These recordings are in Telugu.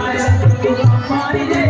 I'm a party day.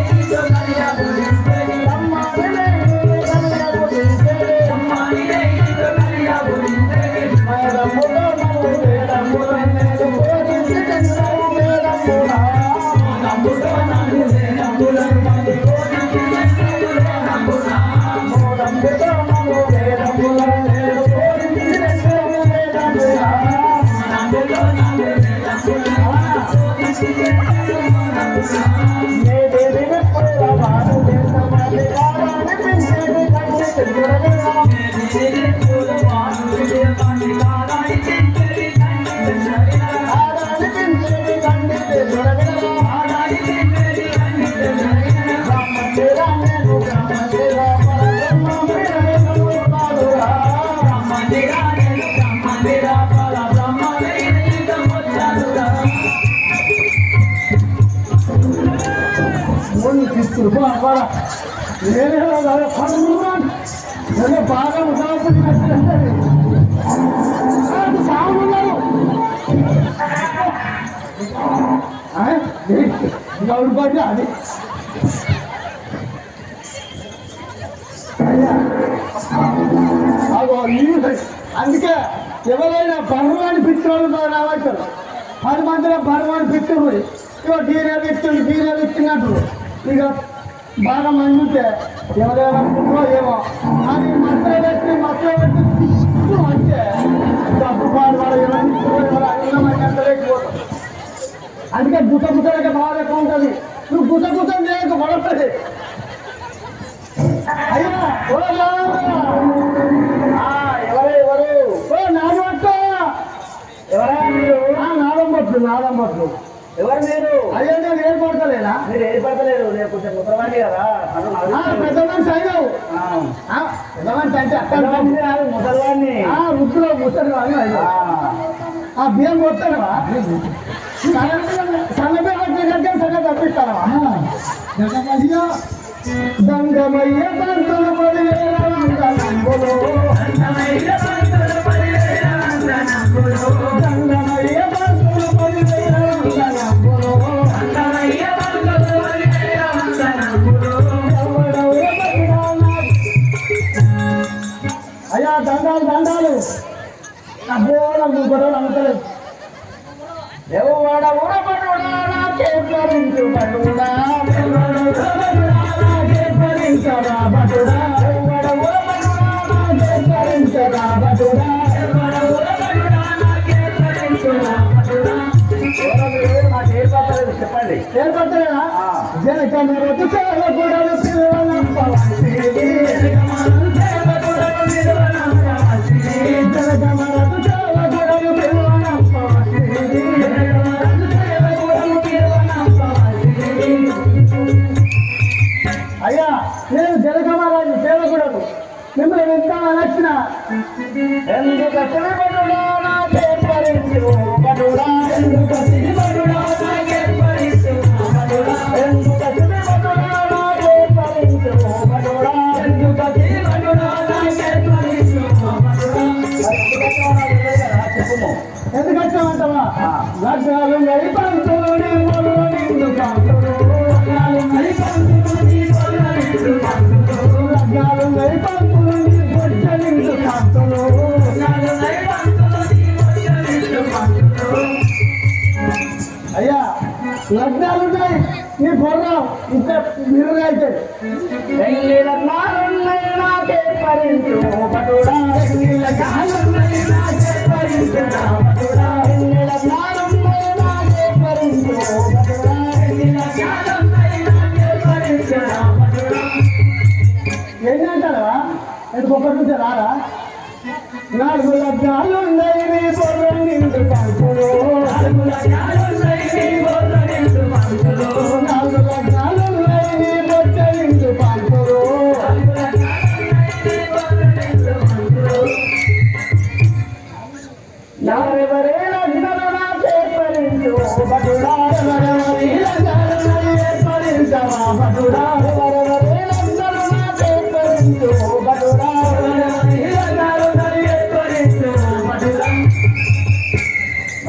అందుకే ఎవరైనా భగవాన్ పిచ్చోళ్ళు కూడా రావచ్చు పది మందిలో బరువాన్ని పిచ్చుకుని ఇక డీరే వ్యక్తులు డీరే వ్యక్తున్నట్టు ఇక బాగా మండుతే ఎవరెవరు ఏమో. కానీ మసలు పెట్టి మసలు పెట్టి పిచ్చు అంటే డబ్బు పాడు వాడు ఎవరైనా అందుకే గుస గుసలకి బాగా ఎక్కువ ఉంటుంది. నువ్వు గుస గుసం చేయక పడపడి అయ్యా ఆ బియ్యం కొడతారా సన్నపిల్లల దగ్గర సగం తప్పిస్తారా దండమయ్య దండమయ్య దండమయ్య అయ్యా నేను జలకమారాజు సేవకుడకు మిమ్మల్ని ఎంత అనొచ్చిన ఎందుకు విఘ్నాలు ఉన్నాయి నీ పొర్ర ఇంత బిరుగా అయితే ఏంటంటారా ఎటు ఒక్కటి నుంచి రారా నాలుగు లబ్జాలున్నాయి నీ బొర్ర నిండు కాకులో నాలుగు లబ్జాలున్నాయి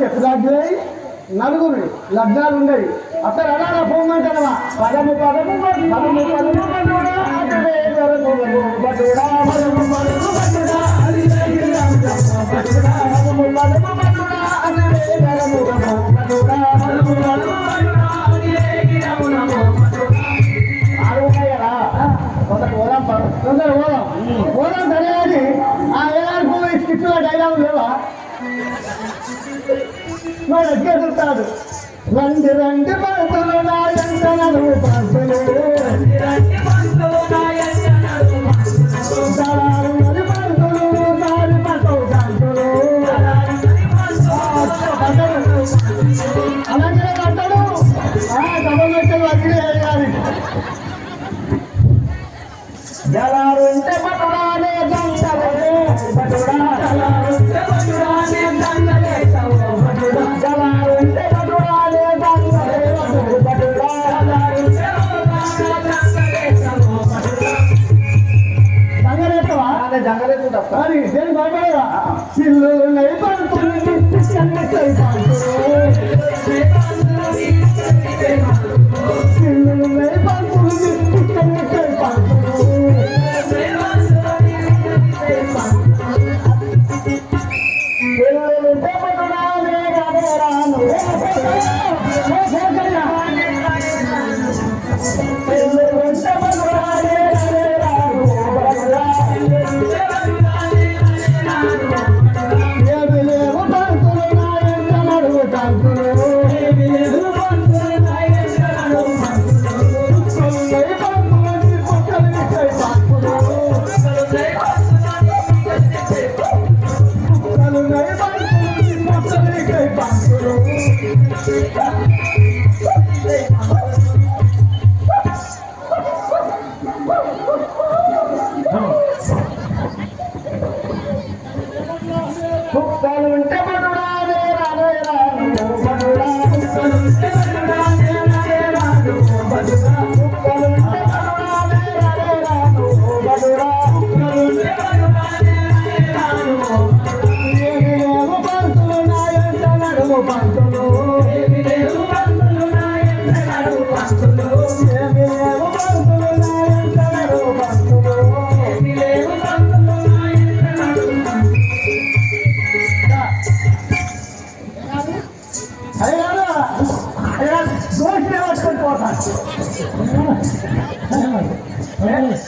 రామలక్ష్మణ నలుగురు లగ్నాలు ఉండేవి అక్కడ అలా పోమంటారా పదము పదము పదము పదము పదము పదము పదము పదము పదము మరి రండి రండి పంతులు నాయంతనూ పంతులు రండి రండి పంతులు దేని భయపడరా ఇల్లు నై పడుతుంది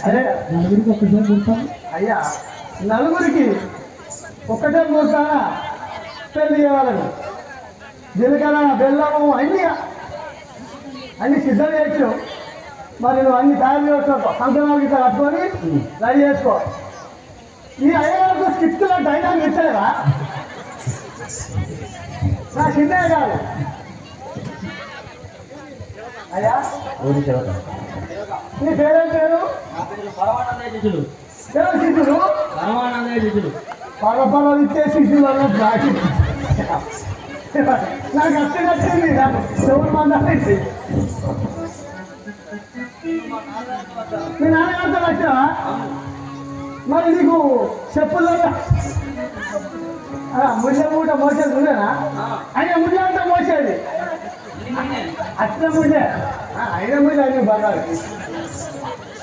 అదే నలుగురికి ఒక్కసారి గుర్తాను అయ్యా నలుగురికి ఒక్కటే మూర్తాన పెళ్ళి చేయాలని. జీలకర్ర బెల్లము అన్ని అన్ని సిద్ధం చేయొచ్చు మరి నువ్వు అన్ని తయారు చేసుకో సంతనాలు ఇట్లా కట్టుకొని రెడీ చేసుకో. ఈ అయ్యగారికి స్కిప్లో డైలాగ్ ఇచ్చారా నా చిన్నయ్య కాదు. అయ్యా. నీ పేరేం పేరు? ఎవరు శిష్యుడు. పరపర ఇచ్చే శిష్యులు అన్న బ్లాక్ నాకు వచ్చింది నాకు ఎవరు మంది మీ నాన్నగారితో వచ్చావా మరి నీకు చెప్పులలో ముళ్ళ మూట మోసేది ఉండేనా ఆయన ముళ్ళ అంతా మోసేది? అట్లా ముళ్ళే? ఆయన ముళ్ళ ఆయన బంగారు.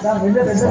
నా ముళ్ళ పెద్ద